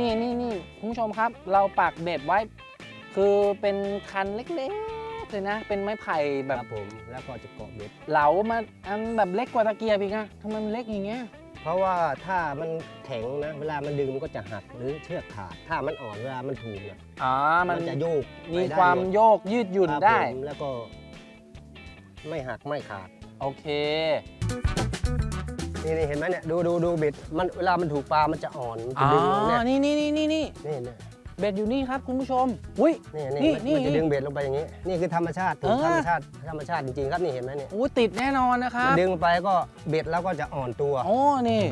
นี่นี่นี่คุณผู้ชมครับ เราปักเบ็ดไว้ คือเป็นคันเล็กๆเลยนะ เป็นไม้ไผ่แบครับบผมแล้วก็จะเกาะเบ็ด เหลามาอันแบบเล็กกว่าตะเกียบอีกอะทำไมมันเล็กอย่างเงี้ย เพราะว่าถ้ามันแข็งนะ เวลามันดึงมันก็จะหักหรือเชือกขาด ถ้ามันอ่อนเวลามันถูกนะอ๋อมัมันนจะโยกมีไปได้ความหดโยกยืดหยุ่นครับได้ ผมแล้วก็ ไม่หักไม่ขาด โอเค นี่นี่เห็นไหมเนี่ยดูดูดูเบ็ดมันเวลามันถูกปลามันจะอ่อนมันอ๋จะอดึงเนี่ยนี่นี่นี่นี่นี่นี่เนี่ยเบ็ดอยู่นี่ครับคุณผู้ชม อุ้ยนี่นี่นี่นี่มันจะดึงเบ็ดลงไปอย่างนี้ นี่คือธรรมชาติถูกเออ ธรรมชาติธรรมชาติจริงๆครับนี่เห็นไหมเนี่ยอู้ติดแน่นอนนะครับดึงไปก็เบ็ดแล้วก็จะอ่อนตัว โอ้นี่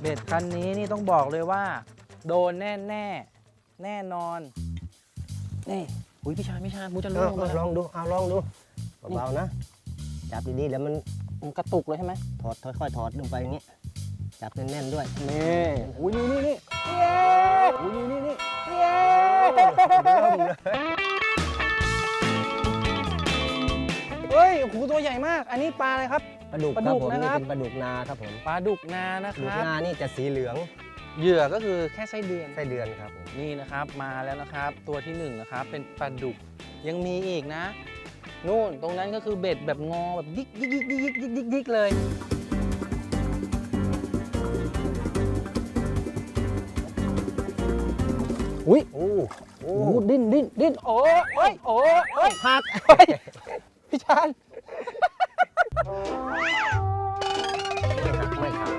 เบ็ดคันนี้นี่ต้องบอกเลยว่า โดนแน่แน่ๆแน่นอน นี่ อุ้ยพี่ชายพี่ชายมูจะเอล่วองลงมาลองดูเอาลองดูเบาๆนะ จับดีๆแล้วมันมันกระตุกเลยใช่ไหมถอดค่อยๆถอดลงไปอย่างนี้ จับแน่นๆด้วยนี่อุ้ยนี่นี่นี่เย้อุ้ยนี่นี่นี่เย้เริ่มเลยเฮ้ยโอ้โหตัวใหญ่มาก อันนี้ปลาอะไรครับ ปลาดุกปลาคดุรับกผมนะนี่ครับเป็นปลาดุกนาครับผมปลาดุกนานะปคลาดุกรับ นานี่จะสีเหลือง เหยื่อก็คือแค่ไส้เดือนไส้เดือนครับผมนี่นะครับมาแล้วนะครับตัวที่หนึ่งนะครับเป็นปลาดุกยังมีอีกนะนู่นตรงนั้นก็คือเบ็ดแบบงอแบบยิกยิกยิกยิกยิกยิกยิกยิกเลย อุ้ยโอ้โอ้โอ้ดิ้นดิ้นดิ้นโอ้โอ้ยโอ้โอ้ยหักเฮ้ยพี่ชานไม่หักไม่ขาด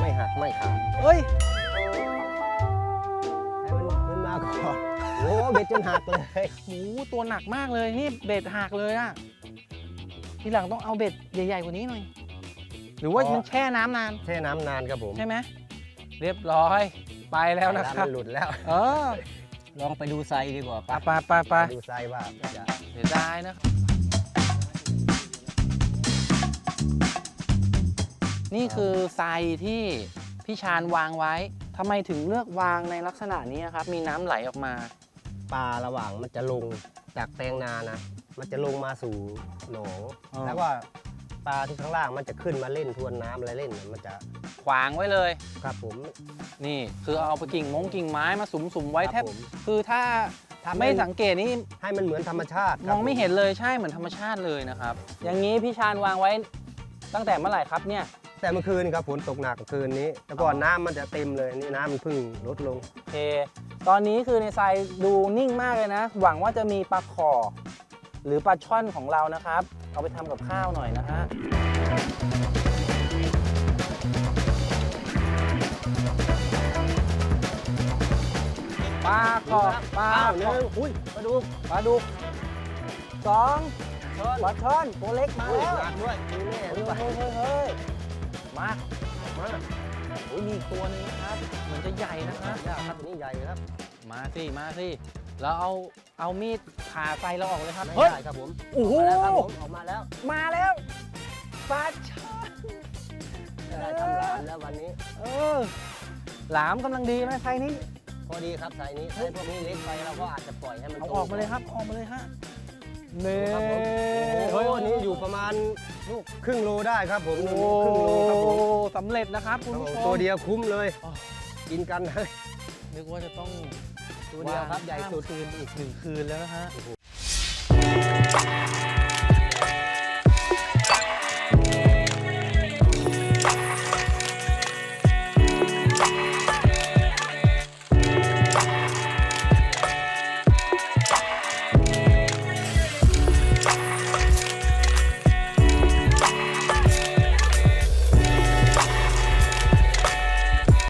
ไม่หักไม่ขาดเฮ้ย โอ้เบ็ดจนหักเลยโหตัวหนักมากเลยนี่เบ็ดหักเลยอะทีหลังต้องเอาเบ็ดใหญ่ๆกว่านี้หน่อย หรือว่ามันแช่น้ำนานแช่น้ำนานครับผมใช่ไหมเรียบร้อย ไปแล้วนะครับมันหลุดแล้วเออลองไปดูไซดีกว่าไปไปไปไปดูไซว่าจะเสียดายนะครับนี่คือทรายที่พี่ชาญวางไว้ทำไมถึงเลือกวางในลักษณะนี้ครับ มีน้ำไหลออกมา ปลาระหว่างมันจะลงจากแปลงนานะ มันจะลงมาสู่หนองอ๋อ แล้วก็ปลาที่ข้างล่างมันจะขึ้นมาเล่นทวนน้ำอะไรเล่นน่ะมันจะขวางไว้เลย ครับผมนี่ คือเอาไปกิ่งมงกิ่งไม้มาสุมๆไว้คแทรับบผมคือถ้าถ้าไม่ไม่สังเกตนี่ให้มันเหมือนธรรมชาติมองไม่เห็นเลยใช่เหมือนธรรมชาติเลยนะครับ อย่างนี้พี่ชาญวางไว้ตั้งแต่เมื่อไหร่ครับเนี่ย แต่เมื่อคืนครับฝนตกหนักเมื่อคืนนี้ แต่ก่อนน้ำมันจะเต็มเลยนี่น้ำมันเพิ่งลดลง โอเค ตอนนี้คือในทรายดูนิ่งมากเลยนะ หวังว่าจะมีปลาขอหรือปลาช่อนของเรานะครับ เอาไปทำกับข้าวหน่อยนะฮะ ปลาขอปลาอ้าวหขนึ่องอุ้ยมาดูปลาดุกสองช้อนปลาช่อนตัวเล็กมาอุ้ยแล้วหนักด้วยมีแม่เฮ้ยด้วย เฮ้ย เฮ้ยเฮ้ยมามาโอ้ยมีอีกตัวหนึงนะครับ เหมือนจะใหญ่นะฮะครับนี่ใหญ่ครับมาสิ มาสิแล้วเอาเอามีดผ่าไฟเราออกเลยครับ ไม่เฮ้ย ได้ครับผมโอ้โหกมาแล้วครับผมออกมาแล้วมาแล้วปลาช่อนได้ทำร้านแล้ววันนี้ เออ หลามกำลังดีไหมไฟนี้ พอดีครับไซส์นี้ไซส์พวกนี้เล็กไปเราก็อาจจะปล่อยให้มันเอาโตออกมาเลยครับ ออกมาเลยฮะ เน่ครับผมโอ้โหวันนี้อยู่ประมาณลูกครึ่งโลได้ครับผมโอ้ครึ่งโลครับผมสำเร็จนะครับคุณครับผผู้มชมตัวเดียวคุ้มเลยอ๋อกินกันเลยนึกว่าจะต้องตัวเดียวครับใหญ่สุดข้ามคืนอีกหนึ่งคืนแล้วนะฮะ